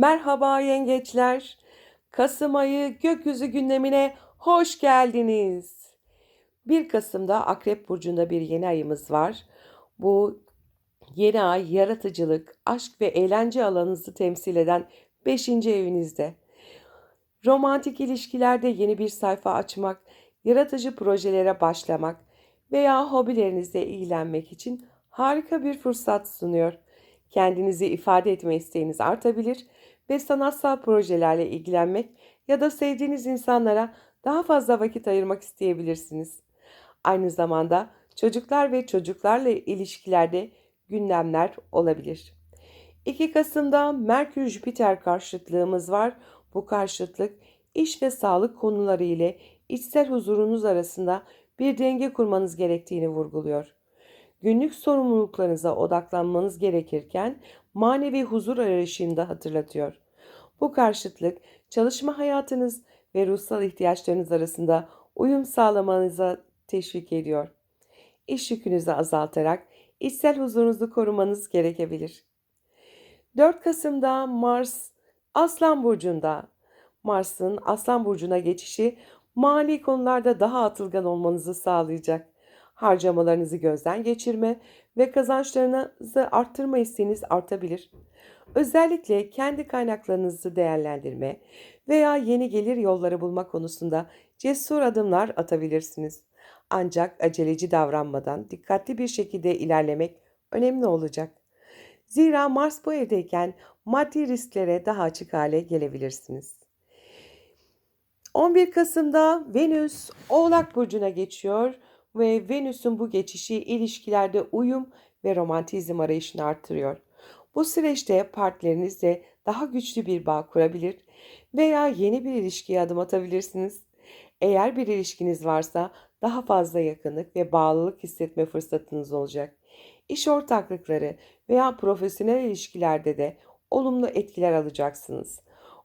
Merhaba yengeçler. Kasım ayı gökyüzü gündemine hoş geldiniz. 1 Kasım'da Akrep Burcu'nda bir yeni ayımız var. Bu yeni ay yaratıcılık, aşk ve eğlence alanınızı temsil eden 5. evinizde. Romantik ilişkilerde yeni bir sayfa açmak, yaratıcı projelere başlamak veya hobilerinizle ilgilenmek için harika bir fırsat sunuyor. Kendinizi ifade etme isteğiniz artabilir ve sanatsal projelerle ilgilenmek ya da sevdiğiniz insanlara daha fazla vakit ayırmak isteyebilirsiniz. Aynı zamanda çocuklar ve çocuklarla ilişkilerde gündemler olabilir. 2 Kasım'da Merkür-Jüpiter karşıtlığımız var. Bu karşıtlık iş ve sağlık konuları ile içsel huzurunuz arasında bir denge kurmanız gerektiğini vurguluyor. Günlük sorumluluklarınıza odaklanmanız gerekirken manevi huzur arayışında hatırlatıyor. Bu karşıtlık çalışma hayatınız ve ruhsal ihtiyaçlarınız arasında uyum sağlamanıza teşvik ediyor. İş yükünüzü azaltarak içsel huzurunuzu korumanız gerekebilir. 4 Kasım'da Mars Aslan Burcu'nda. Mars'ın Aslan Burcu'na geçişi mali konularda daha atılgan olmanızı sağlayacak. Harcamalarınızı gözden geçirme ve kazançlarınızı arttırma isteğiniz artabilir. Özellikle kendi kaynaklarınızı değerlendirme veya yeni gelir yolları bulma konusunda cesur adımlar atabilirsiniz. Ancak aceleci davranmadan dikkatli bir şekilde ilerlemek önemli olacak. Zira Mars bu evdeyken maddi risklere daha açık hale gelebilirsiniz. 11 Kasım'da Venüs Oğlak Burcu'na geçiyor ve Venüs'ün bu geçişi ilişkilerde uyum ve romantizm arayışını artırıyor. Bu süreçte partnerinizle daha güçlü bir bağ kurabilir veya yeni bir ilişkiye adım atabilirsiniz. Eğer bir ilişkiniz varsa daha fazla yakınlık ve bağlılık hissetme fırsatınız olacak. İş ortaklıkları veya profesyonel ilişkilerde de olumlu etkiler alacaksınız.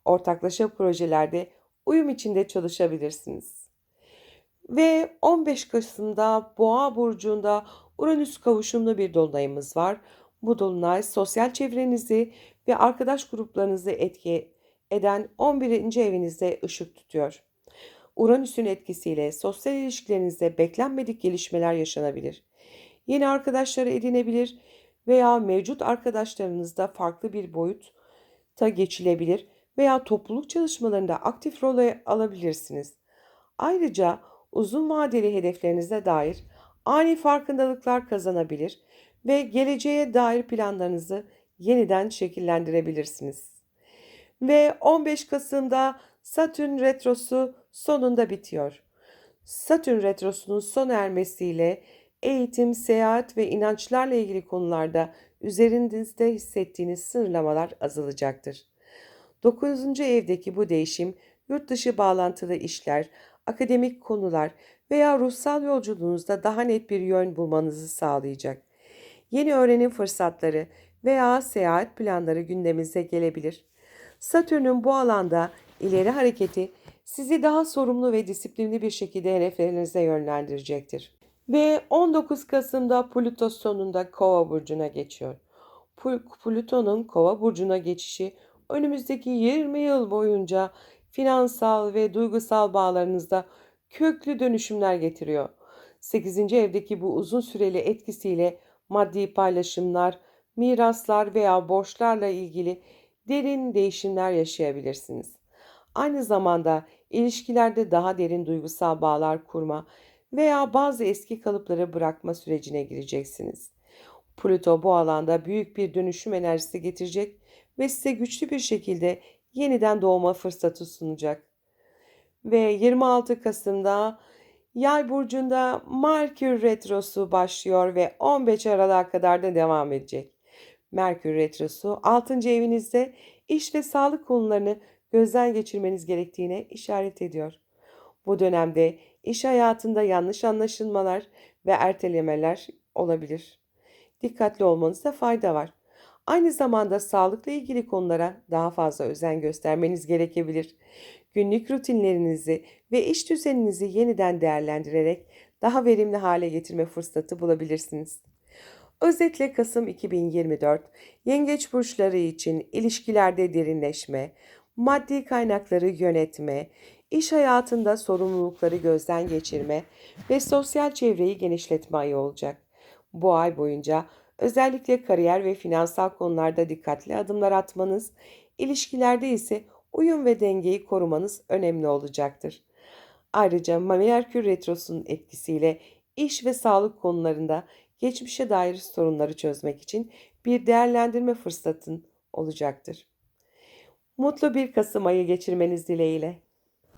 Ortaklaşa projelerde uyum içinde çalışabilirsiniz. Ve 15 Kasım'da Boğa burcunda Uranüs kavuşumlu bir dolunayımız var. Bu dolunay sosyal çevrenizi ve arkadaş gruplarınızı etki eden 11. evinizde ışık tutuyor. Uranüs'ün etkisiyle sosyal ilişkilerinizde beklenmedik gelişmeler yaşanabilir. Yeni arkadaşları edinebilir veya mevcut arkadaşlarınızda farklı bir boyutta geçilebilir veya topluluk çalışmalarında aktif rol alabilirsiniz. Ayrıca uzun vadeli hedeflerinize dair ani farkındalıklar kazanabilir ve geleceğe dair planlarınızı yeniden şekillendirebilirsiniz. Ve 15 Kasım'da Satürn retrosu sonunda bitiyor. Satürn retrosunun son ermesiyle eğitim, seyahat ve inançlarla ilgili konularda üzerinizde hissettiğiniz sınırlamalar azalacaktır. 9. evdeki bu değişim yurt dışı bağlantılı işler, akademik konular veya ruhsal yolculuğunuzda daha net bir yön bulmanızı sağlayacak. Yeni öğrenim fırsatları veya seyahat planları gündeminize gelebilir. Satürn'ün bu alanda ileri hareketi sizi daha sorumlu ve disiplinli bir şekilde hedeflerinize yönlendirecektir. Ve 19 Kasım'da Plüto sonunda Kova burcuna geçiyor. Plüton'un Kova burcuna geçişi önümüzdeki 20 yıl boyunca finansal ve duygusal bağlarınızda köklü dönüşümler getiriyor. 8. evdeki bu uzun süreli etkisiyle maddi paylaşımlar, miraslar veya borçlarla ilgili derin değişimler yaşayabilirsiniz. Aynı zamanda ilişkilerde daha derin duygusal bağlar kurma veya bazı eski kalıpları bırakma sürecine gireceksiniz. Plüto bu alanda büyük bir dönüşüm enerjisi getirecek ve size güçlü bir şekilde yeniden doğma fırsatı sunacak. Ve 26 Kasım'da Yay burcunda Merkür retrosu başlıyor ve 15 Aralık'a kadar da devam edecek. Merkür retrosu 6. evinizde iş ve sağlık konularını gözden geçirmeniz gerektiğine işaret ediyor. Bu dönemde iş hayatında yanlış anlaşılmalar ve ertelemeler olabilir. Dikkatli olmanızda fayda var. Aynı zamanda sağlıkla ilgili konulara daha fazla özen göstermeniz gerekebilir. Günlük rutinlerinizi ve iş düzeninizi yeniden değerlendirerek daha verimli hale getirme fırsatı bulabilirsiniz. Özetle Kasım 2024, Yengeç burçları için ilişkilerde derinleşme, maddi kaynakları yönetme, iş hayatında sorumlulukları gözden geçirme ve sosyal çevreyi genişletme ayı olacak. Bu ay boyunca özellikle kariyer ve finansal konularda dikkatli adımlar atmanız, ilişkilerde ise uyum ve dengeyi korumanız önemli olacaktır. Ayrıca Merkür Retrosu'nun etkisiyle iş ve sağlık konularında geçmişe dair sorunları çözmek için bir değerlendirme fırsatın olacaktır. Mutlu bir Kasım ayı geçirmeniz dileğiyle.